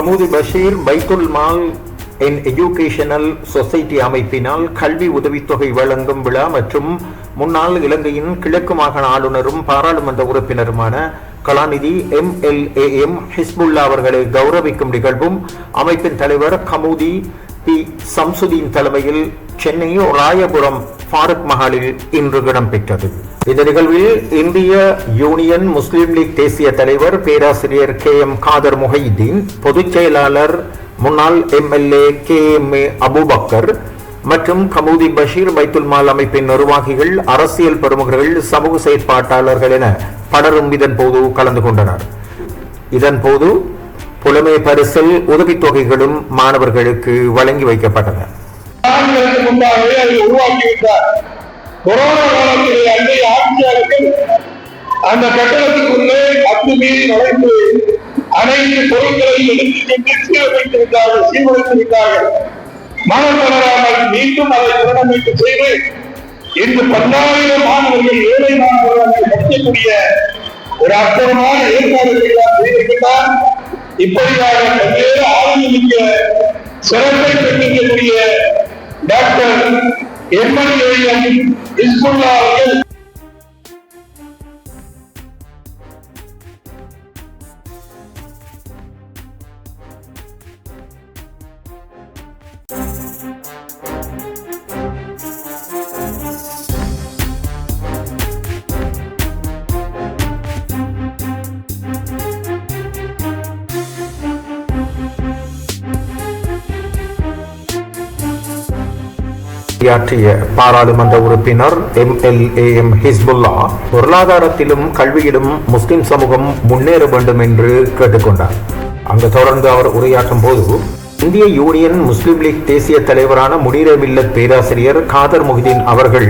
கமூதி பஷீர் பைத்துல் mall என் educational society அமைப்பினால் கல்வி உதவித்தொகை வழங்கும் விழா மற்றும் முன்னாள் இலங்கையின் கிழக்கு மாகாண ஆளுநரும் பாராளுமன்ற உறுப்பினருமான கலாநிதி M L A M Hizbullah அவர்களை கௌரவிக்கும் நிகழ்வும் அமைப்பின் தலைவர் கமூதி பி சம்சுதீன் தலைமையில் சென்னை ராயபுரம் ஃபாரூக் மஹாலில் இன்று இடம்பெற்றது. இந்த நிகழ்வில் இந்திய யூனியன் முஸ்லீம் லீக் தேசிய தலைவர் பேராசிரியர் கே எம் காதர் முஹைதீன் பொதுச் செயலாளர் முன்னாள் MLA K M A Abubakar மற்றும் கமூதி பஷீர் பைத்துல் மால் அமைப்பின் நிர்வாகிகள் அரசியல் பிரமுகர்கள் சமூக செயற்பாட்டாளர்கள் என பலரும் இதன் போது கலந்து கொண்டனர். இதன் போது புலமை பரிசில் உதவித்தொகைகளும் மாணவர்களுக்கு வழங்கி வைக்கப்பட்டன. கொரோனா காலத்திலே அன்றைய ஆட்சியாளர்கள் அந்த கட்டடத்துக்குள்ளே அத்துமீறி நுழைந்து அனைத்து பொருட்களையும் எடுத்துச் சென்று சீரமைத்து விட்டார்கள் மனம் தொடராமல் மீண்டும் அதை புனரமைப்பு செய்து இன்று பத்தாயிரம் மாணவர்கள் ஏழை மாணவர்கள் படிக்கக்கூடிய ஒரு அற்புதமான ஏற்பாடுகளை எல்லாம் செய்திருக்கிறார் இப்படியாக பல்வேறு ஆளுமிக்க சிறப்பை ఏర్పాటు చేయాలని తీసుకుంటా உரையாற்றிய பாராளுமன்ற உறுப்பினர் M L A M Hizbullah பொருளாதாரத்திலும் கல்வியிலும் முஸ்லிம் சமூகம் முன்னேற வேண்டும் என்று கேட்டுக்கொண்டார். அங்கு தொடர்ந்து அவர் உரையாற்றும் போது இந்திய யூனியன் முஸ்லிம் லீக் தேசிய தலைவரான முனீர மில்லத் பேராசிரியர் காதர் முஹிதீன் அவர்கள்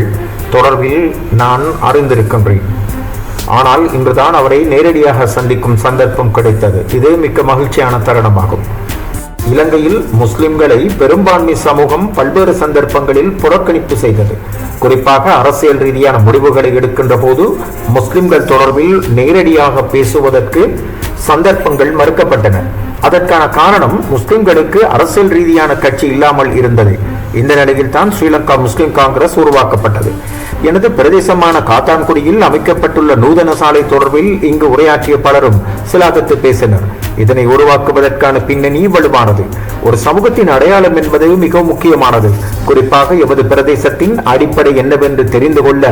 தொடர்பில் நான் அறிந்திருக்கின்றேன். ஆனால் இன்றுதான் அவரை நேரடியாக சந்திக்கும் சந்தர்ப்பம் கிடைத்தது. இது மிக்க மகிழ்ச்சியான தருணமாகும். இலங்கையில் முஸ்லிம்களை பெரும்பான்மை சமூகம் பல்வேறு சந்தர்ப்பங்களில் புறக்கணிப்பு செய்தது. குறிப்பாக அரசியல் ரீதியான முடிவுகளை எடுக்கின்ற போது முஸ்லிம்கள் தொடர்பில் நேரடியாக பேசுவதற்கு சந்தர்ப்பங்கள் மறுக்கப்பட்டன. அதற்கான காரணம் முஸ்லிம்களுக்கு அரசியல் ரீதியான கட்சி இல்லாமல் இருந்தது. இந்த நிலையில் தான் ஸ்ரீலங்கா முஸ்லிம் காங்கிரஸ் உருவாக்கப்பட்டது. எனது பிரதேசமான காத்தான்குடியில் அமைக்கப்பட்டுள்ள நூதன சாலை தொடர்பில் இங்கு உரையாற்றிய பலரும் சிலாகத்து பேசினர். இதனை உருவாக்குவதற்கான பின்னணி வலுவானது. ஒரு சமூகத்தின் அடையாளம் என்பது மிக முக்கியமானது. குறிப்பாக எமது பிரதேசத்தின் அடிப்படை என்னவென்று தெரிந்து கொள்ள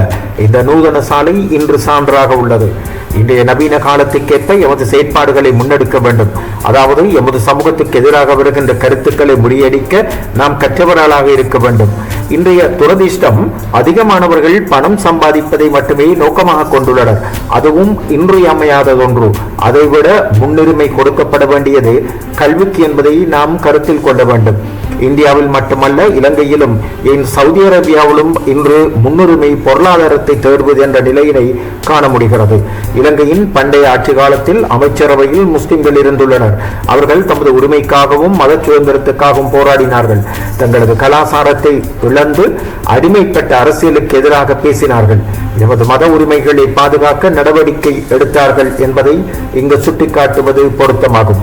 இந்த நூதன சாலை இன்று சான்றாக உள்ளது. இன்றைய நவீன காலத்துக்கேற்ப எமது செயற்பாடுகளை முன்னெடுக்க வேண்டும். அதாவது எமது சமூகத்துக்கு எதிராக வருகின்ற கருத்துக்களை முறியடிக்க நாம் கற்றவர்களாக இருக்க வேண்டும். இன்றைய துரதிர்ஷ்டம் அதிகமானவர்கள் பணம் சம்பாதிப்பதை மட்டுமே நோக்கமாக கொண்டுள்ளனர். அதுவும் இன்றியமையாததொன்று. அதைவிட முன்னுரிமை கொடுக்கப்பட வேண்டியது கல்விக்கு என்பதை நாம் கருத்தில் கொள்ள வேண்டும். இந்தியாவில் மட்டுமல்ல இலங்கையிலும் ஏன் சவுதி அரேபியாவிலும் இன்று முன்னுரிமை பொருளாதாரத்தை தேடுவது என்ற நிலையினை காண முடிகிறது. இலங்கையின் பண்டைய ஆட்சி காலத்தில் அமைச்சரவையில் முஸ்லிம்கள் இருந்துள்ளனர். அவர்கள் தமது உரிமைக்காகவும் மத சுதந்திரத்துக்காகவும் போராடினார்கள். தங்களது கலாசாரத்தை இழந்து அடிமைப்பட்ட அரசியலுக்கு எதிராக பேசினார்கள். எமது மத உரிமைகளை பாதுகாக்க நடவடிக்கை எடுத்தார்கள் என்பதை இங்கு சுட்டிக்காட்டுவது பொருத்தமாகும்.